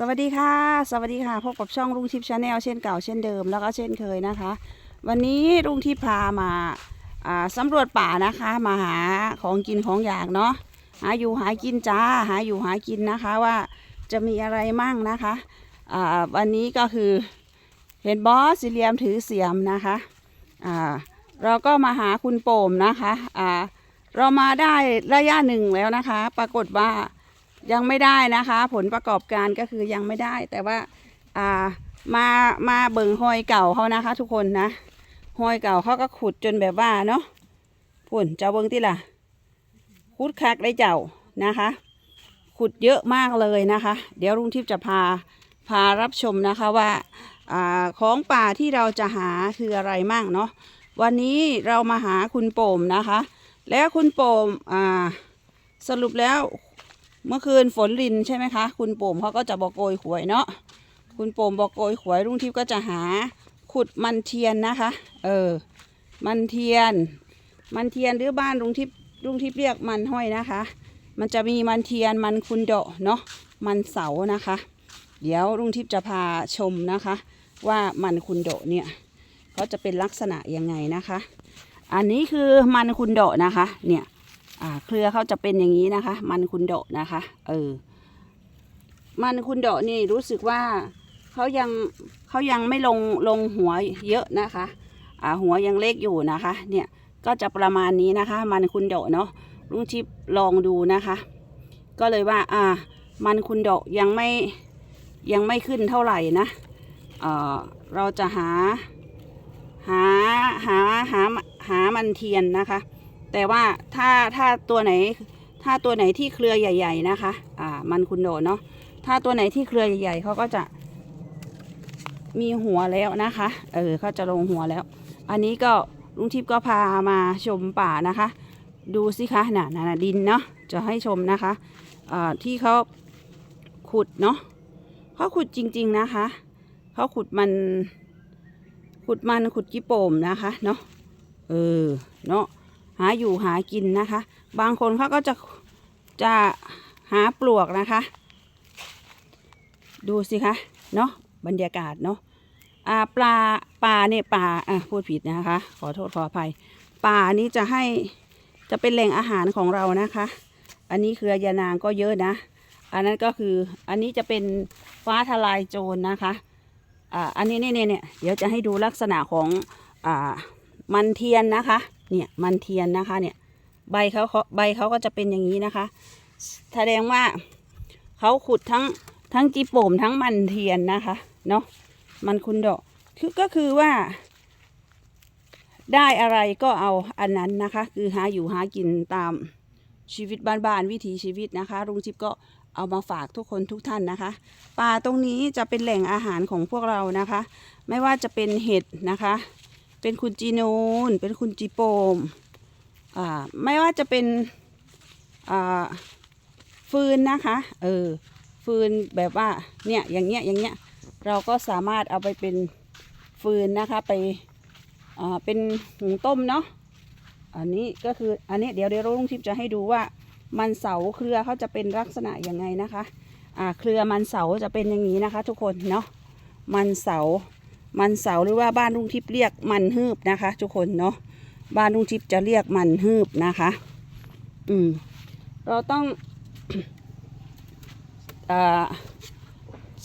สวัสดีค่ะ สวัสดีค่ะ พบกับช่องลุงทิพย์ชาแนลเช่นเก่าเช่นเดิมแล้วก็เช่นเคยนะคะ วันนี้ลุงทิพย์พามาอ่าสำรวจป่านะคะ มาหาของกินของอยากเนาะหาอยู่หากินจ้าหาอยู่หากินนะคะว่าจะมีอะไรมั่งนะคะวันนี้ก็คือเห็นบอสสีเหลี่ยมถือเสียมนะคะเราก็มาหาคุณโป่มนะคะเรามาได้ระยะหนึ่งแล้วนะคะ ปรากฏว่า ยังไม่ได้นะคะ ผลประกอบการก็คือยังไม่ได้ แต่ว่าอ่ามามาเบิ่งหอยเก่าเขานะคะ ทุกคนนะหอยเก่าเขาก็ขุดจนแบบว่าเนาะผลเจ้าเบิ่งที่ล่ะ ขุดคักได้เจ้านะคะ ขุดเยอะมากเลยนะคะ เดี๋ยวลุงทิพย์จะพาพารับชมนะคะว่าอของป่าที่เราจะหาคืออะไรมั่งเนาะวันนี้เรามาหาคุณโป่มนะคะ แล้วคุณโป่มสรุปแล้ว เมื่อคืนฝนรินใช่ไหมคะ คุณโป่มเขาก็จะบอกโกยหวยเนาะคุณโป่มบอกโกยหวยลุงทิพย์ก็จะหาขุดมันเทียนนะคะ เออ มันเทียน มันเทียนหรือบ้านลุงทิพย์ลุงทิพย์เรียกมันห้อยนะคะ มันจะมีมันเทียนมันคุณโดเนาะมันเสานะคะ เดี๋ยวลุงทิพย์จะพาชมนะคะ ว่ามันคุณโดเนี่ยเขาจะเป็นลักษณะยังไงนะคะ อันนี้คือมันคุณโดนะคะ เนี่ย อ่าเครือเขาจะเป็นอย่างนี้นะคะ มันคุณโดนะคะ เออ มันคุณโดนี่รู้สึกว่าเขายังเขายังไม่ลงลงหัวเยอะนะคะ อ่าหัวยังเล็กอยู่นะคะ เนี่ยก็จะประมาณนี้นะคะ มันคุณโดเนาะลุงชิปลองดูนะคะ ก็เลยว่า อ่า มันคุณโดยังไม่ยังไม่ขึ้นเท่าไหร่นะเออเราจะหาหาหาหาหามันเทียนนะคะ แต่ว่าถ้าถ้าตัวไหน ถ้าตัวไหนที่เครือใหญ่ ๆ นะคะ อ่า มันคุณโดเนาะ ถ้าตัวไหนที่เครือใหญ่ๆเขาก็จะมีหัวแล้วนะคะ เออเขาจะลงหัวแล้ว อันนี้ก็ลุงทิพย์ก็พามาชมป่านะคะ ดูสิคะน่ะน่ะดินเนาะ จะให้ชมนะคะอ่าที่เขาขุดเนาะเขาขุดจริง ๆนะคะ เขาขุดมัน ขุดมันขุดจิโป่มนะคะเนาะ เออ เนาะ หาอยู่หากินนะคะ บางคนเขาก็จะจะหาปลวกนะคะ ดูสิคะเนาะบรรยากาศเนาะอ่าปลาปลาเนี่ยปลาอะพูดผิดนะคะ ขอโทษขออภัยปลานี้จะให้จะเป็นแหล่งอาหารของเรานะคะ อันนี้คือยานางก็เยอะนะ อันนั้นก็คืออันนี้จะเป็นฟ้าทลายโจรนะคะอ่าอันนี้เนี่ยเนี่ยเดี๋ยวจะให้ดูลักษณะของอ่ามันเทียนนะคะ เนี่ยมันเทียนนะคะเนี่ยใบเขาเขาใบเขาก็จะเป็นอย่างนี้นะคะ แสดงว่าเขาขุดทั้งทั้งจีโป่มทั้งมันเทียนนะคะเนาะมันคุณดอกคือก็คือว่า ได้อะไรก็เอาอันนั้นนะคะ คือหาอยู่หากินตามชีวิตบ้านๆวิถีชีวิตนะคะลุงชิปก็เอามาฝากทุกคนทุกท่านนะคะป่าตรงนี้จะเป็นแหล่งอาหารของพวกเรานะคะ ไม่ว่าจะเป็นเห็ดนะคะ เป็นคุณจีนูน เป็นคุณจีโปม อ่า ไม่ว่าจะเป็น อ่า ฟืนนะคะ เออ ฟืนแบบว่า เนี่ย อย่างเงี้ย อย่างเงี้ย เราก็สามารถเอาไปเป็นฟืนนะคะ ไป อ่า เป็นหุงต้มเนาะ อันนี้ก็คือ อันนี้เดี๋ยวเดี๋ยวลุงทิพย์จะให้ดูว่า มันเสาเครือเขาจะเป็นลักษณะยังไงนะคะ อ่า เครือมันเสาจะเป็นอย่างนี้นะคะ ทุกคนเนาะ มันเสา มันเสาหรือว่าบ้านลุงทิพย์เรียกมันฮืบนะคะ ทุกคนเนาะบ้านลุงทิพย์จะเรียกมันฮืบนะคะ อืม เราต้องอ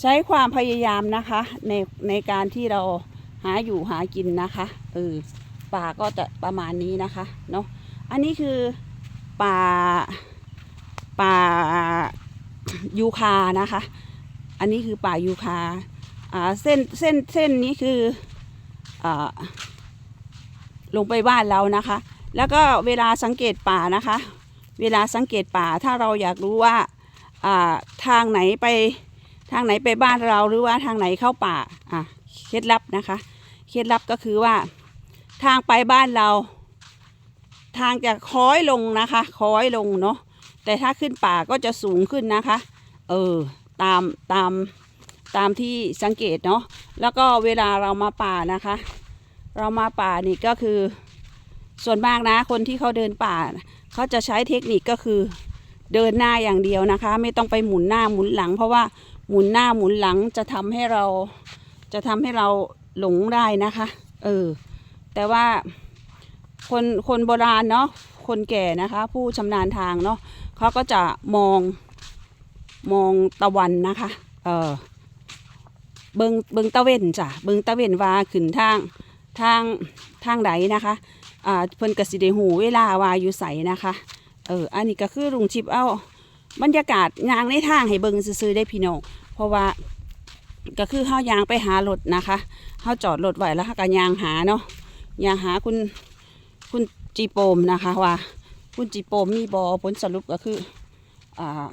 ใช้ความพยายามนะคะ ในในการที่เราหาอยู่หากินนะคะเออป่าก็จะประมาณนี้นะคะเนาะอันนี้คือป่าป่ายูคานะคะ อันนี้คือป่ายูคา เส้นเส้นเส้นนี้คืออ่าลงไปบ้านเรานะคะ แล้วก็เวลาสังเกตป่านะคะ เวลาสังเกตป่าถ้าเราอยากรู้ว่าอ่าทางไหนไปทางไหนไปบ้านเราหรือว่าทางไหนเข้าป่าอะเคล็ดลับนะคะ เคล็ดลับก็คือว่าทางไปบ้านเรา ทางจะค้อยลงนะคะ ค้อยลงเนาะแต่ถ้าขึ้นป่าก็จะสูงขึ้นนะคะ เออตามตาม ตามที่สังเกตเนาะแล้วก็เวลาเรามาป่านะคะ เรามาป่านี่ก็คือส่วนมากนะคนที่เขาเดินป่า เขาจะใช้เทคนิคก็คือเดินหน้าอย่างเดียวนะคะ ไม่ต้องไปหมุนหน้าหมุนหลัง เพราะว่าหมุนหน้าหมุนหลังจะทำให้เราจะทำให้เราหลงได้นะคะเออแต่ว่าคนคนโบราณเนาะคนแก่นะคะ ผู้ชำนาญทางเนาะเขาก็จะมองมองตะวันนะคะ เออ เบิงเบิงตะเวนจ้ะเบิงตะเวนว่าขึ้นทางทางทางใดนะคะอ่าเพิ่นกสิได้หูเวลาว่าอยู่ใสนะคะเอออันนี้ก็คือลุงชิปเอาบรรยากาศยางในทางให้เบิงซื่อได้พี่น้องเพราะว่าก็คือเฮายางไปหารถนะคะเฮาจอดรถไว้แล้วก็ยางหาเนาะยางหาคุณคุณจีโปมนะคะว่าคุณจีโปมมีบอผลสรุปก็คืออ่า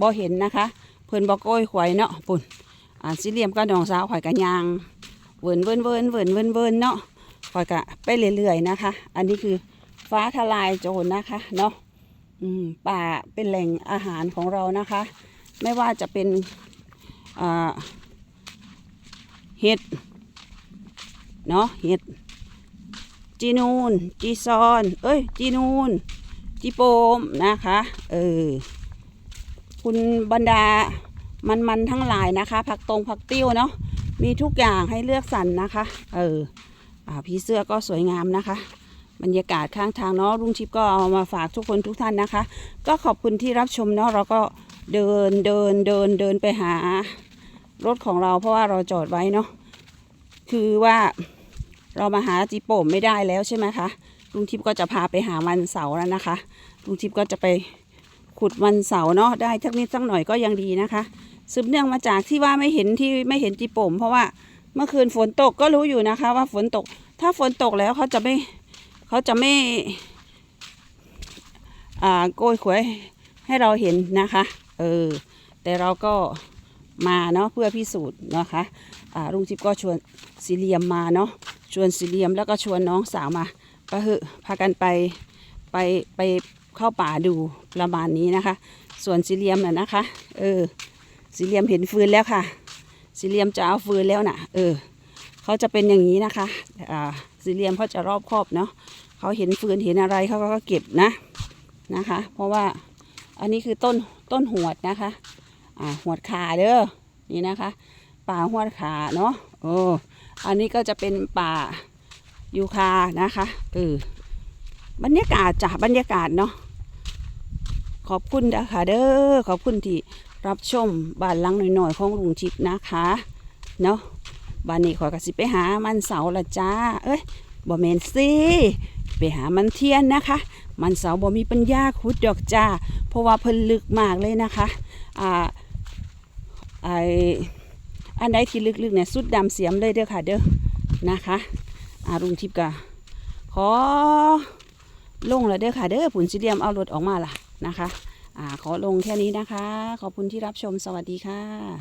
บอเห็นนะคะ เพิ่นบอกโก้ยขวายเนาะปุ่น อ่าสี่เหลี่ยมก็น้องสาวข่อยกันยางเวินเวินเวินเวินเวินเวินเนาะคอยกะไปเรื่อยๆนะคะ อันนี้คือฟ้าทลายโจรนะคะเนาะอืมป่าเป็นแหล่งอาหารของเรานะคะ ไม่ว่าจะเป็นอ่าเห็ดเนาะเห็ดจีนูนจีซอน เอ้ย จีนูนจีโปมนะคะ เออ คุณบรรดา มันๆทั้งหลายนะคะ ผักตรงผักติ้วเนาะมีทุกอย่างให้เลือกสรรนะคะ เอออ่าผีเสื้อก็สวยงามนะคะ บรรยากาศข้างทางเนาะลุงชิปก็เอามาฝากทุกคนทุกท่านนะคะ ก็ขอบคุณที่รับชมเนาะเราก็เดินเดินเดินเดินไปหารถของเราเพราะว่าเราจอดไว้เนาะคือว่าเรามาหาจีโป่มไม่ได้แล้วใช่ไหมคะลุงทิพย์ก็จะพาไปหาวันเสาร์แล้วนะคะลุงทิพย์ก็จะไป ขุดวันเสาร์เนาะได้สักนิดสักหน่อยก็ยังดีนะคะสืบเนื่องมาจากที่ว่าไม่เห็นที่ไม่เห็นจีโป่มเพราะว่าเมื่อคืนฝนตกก็รู้อยู่นะคะ ว่าฝนตก ถ้าฝนตกแล้วเขาจะไม่เขาจะไม่อ่าโกยขวยให้เราเห็นนะคะเออแต่เราก็มาเนาะเพื่อพิสูจน์นะคะอ่าลุงทิพย์ก็ชวนสีเหลียมมาเนาะชวนสีเหลียมแล้วก็ชวนน้องสาวมาก็คือพากันไปไปไป เข้าป่าดูประมาณนี้นะคะ ส่วนสีเหลียมน่ะนะคะ เออสีเหลียมเห็นฟืนแล้วค่ะสีเหลี่ยมจะเอาฟืนแล้วน่ะ เออเขาจะเป็นอย่างนี้นะคะอ่าสีเหลี่ยมเขาจะรอบครอบเนาะเขาเห็นฟืนเห็นอะไรเขาก็เก็บนะนะคะ เพราะว่าอันนี้คือต้นต้นหวดนะคะอ่าหวดขาเด้อนี่นะคะป่าหวดขาเนาะโอ้อันนี้ก็จะเป็นป่ายูคานะคะเออบรรยากาศจ้ะบรรยากาศเนาะ ขอบคุณนะคะเด้อขอบคุณที่รับชมบ้านลังหน่อยๆของลุงทิพย์นะคะเนาะบ้านนี้ขอยกสิไปหามันเสาละจ้า เอ้ยบ่แมนสิไปหามันเทียนนะคะ มันเสาบ่มีปัญญาขุดดอกจ้า เพราะว่าเพิ่นลึกมากเลยนะคะอ่าไออันใดที่ลึกๆเนี่ยสุดดำเสียมเลยเด้อค่ะเด้อนะคะอาลุงทิพย์ก็ขอลงแล้วเด้อค่ะเด้อผุนสีเหลียมเอารถออกมาล่ะ นะคะ อ่า ขอลงแค่นี้นะคะ ขอบคุณที่รับชม สวัสดีค่ะ